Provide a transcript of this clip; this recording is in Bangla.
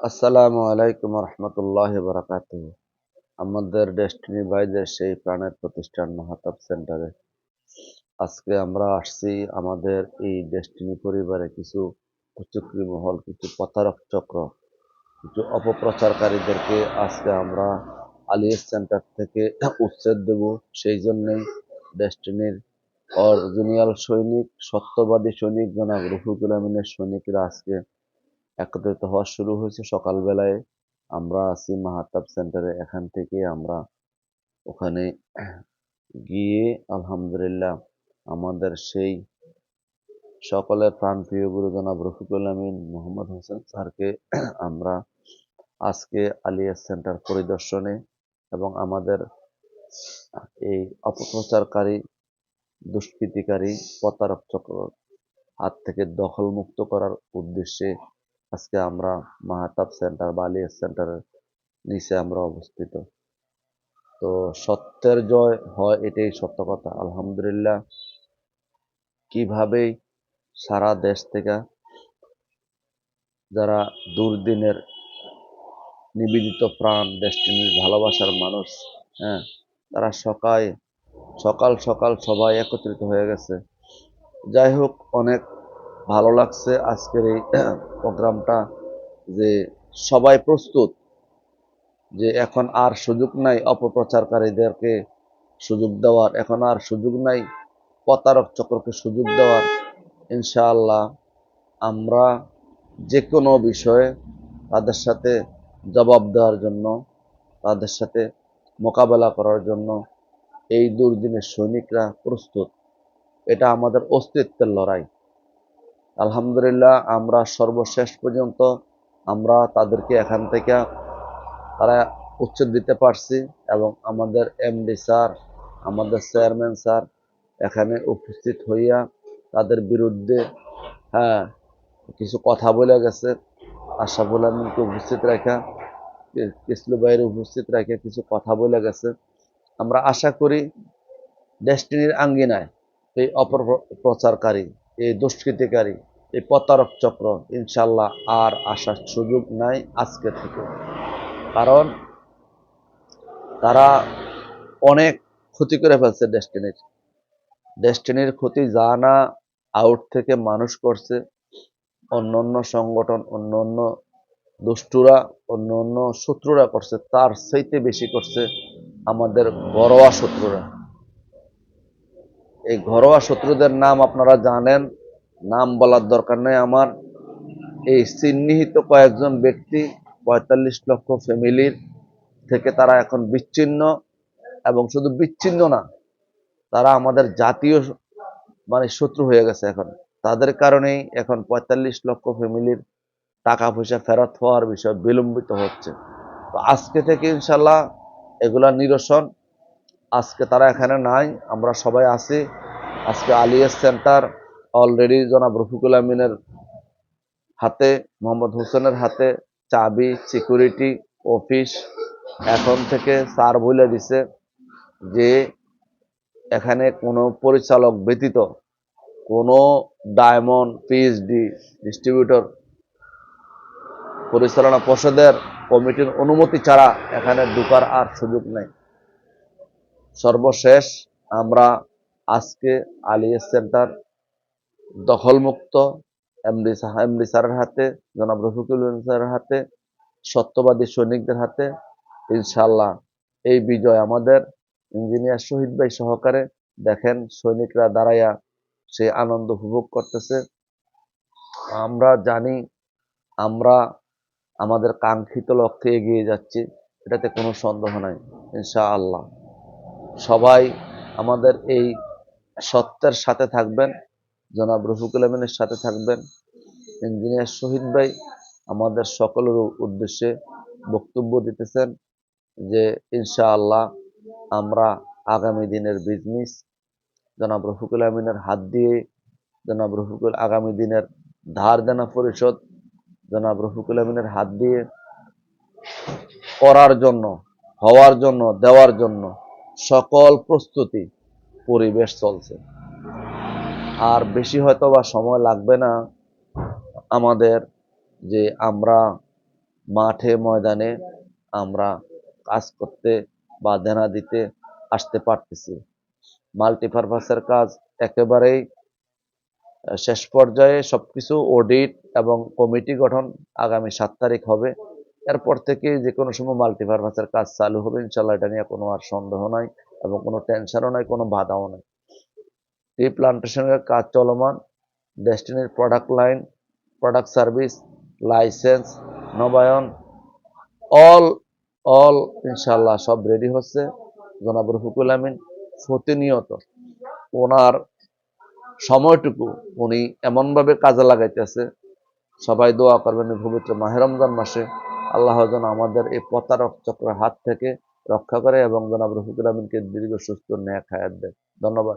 আসসালামু আলাইকুম রহমতুল্লাহ বারাকাত আমাদের ডেস্টিনি বাইদের সেই প্রাণের প্রতিষ্ঠান মাহাতাব সেন্টারে আজকে আমরা আসছি আমাদের এই ডেস্টিনি পরিবারে কিছু কুচুকরি মহল, কিছু প্রতারক চক্র, কিছু অপপ্রচারকারীদেরকে আজকে আমরা আলিয়াস সেন্টার থেকে উচ্ছেদ দেব। সেই জন্যই ডেস্টিনির অরিজিনাল সৈনিক, সত্যবাদী সৈনিক জনাব রফিকুল আমিনের সৈনিকরা আজকে একত্রিত হওয়া শুরু হয়েছে। সকালবেলায় আমরা আছি মাহাতাব সেন্টারে এখান থেকে আমরা ওখানে গিয়ে আলহামদুলিল্লাহ আমাদের সেই সকলের প্রাণপ্রিয় গুরু জনাব রফিকুল আমিন মোহাম্মদ হোসেন স্যারকে আমরা আজকে আলিয়া সেন্টার পরিদর্শনে এবং আমাদের এই অপপ্রচারকারী, দুষ্কৃতিকারী, প্রতারক চক্র হাত থেকে দখলমুক্ত করার উদ্দেশ্যে আজকে আমরা মাহাতাব সেন্টার বা আলিয়াস সেন্টারের নিচে আমরা অবস্থিত। তো সত্যের জয় হয় এটাই সত্য কথা। আলহামদুলিল্লাহ, কিভাবেই সারা দেশ থেকে যারা দুর্দিনের নিবেদিত প্রাণ ডেস্টিনির ভালোবাসার মানুষ হ্যাঁ তারা সকাল সকাল সকাল সবাই একত্রিত হয়ে গেছে। যাই হোক, অনেক ভালো লাগছে আজকের এই প্রোগ্রামটা, যে সবাই প্রস্তুত, যে এখন আর সুযোগ নাই অপপ্রচারকারীদেরকে সুযোগ দেওয়ার, এখন আর সুযোগ নাই প্রতারক চক্রকে সুযোগ দেওয়ার। ইনশাআল্লাহ আমরা যে কোনো বিষয়ে তাদের সাথে জবাব দেওয়ার জন্য, তাদের সাথে মোকাবেলা করার জন্য এই দুর্দিনের সৈনিকরা প্রস্তুত। এটা আমাদের অস্তিত্বের লড়াই। আলহামদুলিল্লাহ, আমরা সর্বশেষ পর্যন্ত আমরা তাদেরকে এখান থেকে তারা উচ্ছেদ দিতে পারছি এবং আমাদের এমডি স্যার, আমাদের চেয়ারম্যান স্যার এখানে উপস্থিত হইয়া তাদের বিরুদ্ধে হ্যাঁ কিছু কথা বলে গেছে। আশাফুল আমিনকে উপস্থিত রাখা, কিসলু বাইরে উপস্থিত রেখে কিছু কথা বলে গেছে। আমরা আশা করি ডেস্টিনির আঙ্গিনায় এই অপপ্রচারকারী, এই দুষ্কৃতিকারী এই প্রতারক চক্র ইনশাল্লাহ আর আসার সুযোগ নাই আজকে থেকে। কারণ তারা অনেক ক্ষতি করে ফেলছে ডেস্টিনির। ডেস্টিনির ক্ষতি যা না আউট থেকে মানুষ করছে। অন্য অন্য সংগঠন অন্য অন্য দুষ্টুরা অন্য অন্য শত্রুরা করছে, তার চাইতে বেশি করছে আমাদের ঘরোয়া শত্রুরা। এই ঘরোয়া শত্রুদের নাম আপনারা জানেন নাম বলার দরকার নেই আমার। এই চিহ্নিত কয়েকজন ব্যক্তি, পঁয়তাল্লিশ লক্ষ ফ্যামিলির থেকে তারা এখন বিচ্ছিন্ন এবং শুধু বিচ্ছিন্ন না, তারা আমাদের জাতীয় মানে শত্রু হয়ে গেছে এখন। তাদের কারণেই এখন পঁয়তাল্লিশ লক্ষ ফ্যামিলির টাকা পয়সা ফেরত হওয়ার বিষয় বিলম্বিত হচ্ছে। তো আজকে থেকে ইনশাল্লাহ এগুলা নিরসন। আজকে তারা এখানে নাই, আমরা সবাই আছি। আজকে আলিয়াস সেন্টার অলরেডি জনাব রফিকুল আমিনের হাতে, মোহাম্মদ হোসেনের হাতে চাবি সিকিউরিটি অফিস এখন থেকে স্যার বলে দিছে যে এখানে কোনো পরিচালক ব্যতীত কোনো ডায়মন্ড পিএইচডি ডিস্ট্রিবিউটর পরিচালনা পর্ষদের কমিটির অনুমতি ছাড়া এখানে ঢুকার আর সুযোগ নেই। সর্বশেষ আমরা আজকে আলিয়াস সেন্টার দখলমুক্ত, এমডি স্যারের হাতে, জনাব রফিকুল স্যারের হাতে, সত্যবাদী সৈনিকদের হাতে ইনশাল্লাহ এই বিজয় আমাদের ইঞ্জিনিয়ার শহীদ ভাই সহকারে দেখেন সৈনিকরা দাঁড়াইয়া সেই আনন্দ উপভোগ করতেছে। আমরা জানি, আমরা আমাদের কাঙ্ক্ষিত লক্ষ্যে এগিয়ে যাচ্ছি, এটাতে কোনো সন্দেহ নাই ইনশা আল্লাহ সবাই আমাদের এই সত্যের সাথে থাকবেন। জনাব রফিকুল আমিনের সাথে থাকবেন। ইঞ্জিনিয়ার শহীদ ভাই আমাদের সকলের উদ্দেশ্যে বক্তব্য দিতেছেন যে ইনশা আল্লাহ আমরা আগামী দিনের বিজনেস জনাব রফিকুল আমিনের হাত দিয়ে, জনাব রফিকুল আগামী দিনের ধার দেনা পরিশোধ জনাব রফিকুল আমিনের হাত দিয়ে করার জন্য, হওয়ার জন্য, দেওয়ার জন্য সকল প্রস্তুতি পরিবেশ চলছে। আর বেশি হয়তো বা সময় লাগবে না আমাদের যে আমরা মাঠে ময়দানে আমরা কাজ করতে বা দেনা দিতে আসতে পারতেছি। মাল্টিপারপাসের কাজ একেবারেই শেষ পর্যায়ে সবকিছু অডিট এবং কমিটি গঠন আগামী সাত তারিখ হবে। এরপর থেকে যে কোনো সময় মাল্টিপারপাসের কাজ চালু হবে ইনশাল্লাহ এটা নিয়ে কোনো আর সন্দেহ নাই এবং কোনো টেনশনও নাই, কোনো বাধাও নাই। এই প্লান্টেশনের কাজ চলমান ডেস্টিনির product line product service license নবায়ন অল অল ইনশাল্লাহ সব রেডি হচ্ছে। জনাব রফিকুল আমিন প্রতিনিয়ত ওনার সময়টুকু উনি এমনভাবে কাজে লাগাইতেছে। সবাই দোয়া করবেন পবিত্র মাহে রমজান মাসে আল্লাহ যেন আমাদের এই প্রতারক চক্রের হাত থেকে রক্ষা করে এবং জনাব রফিকুল আমিনকে দীর্ঘ সুস্থ ন্যায় হায়াত দেয় ধন্যবাদ।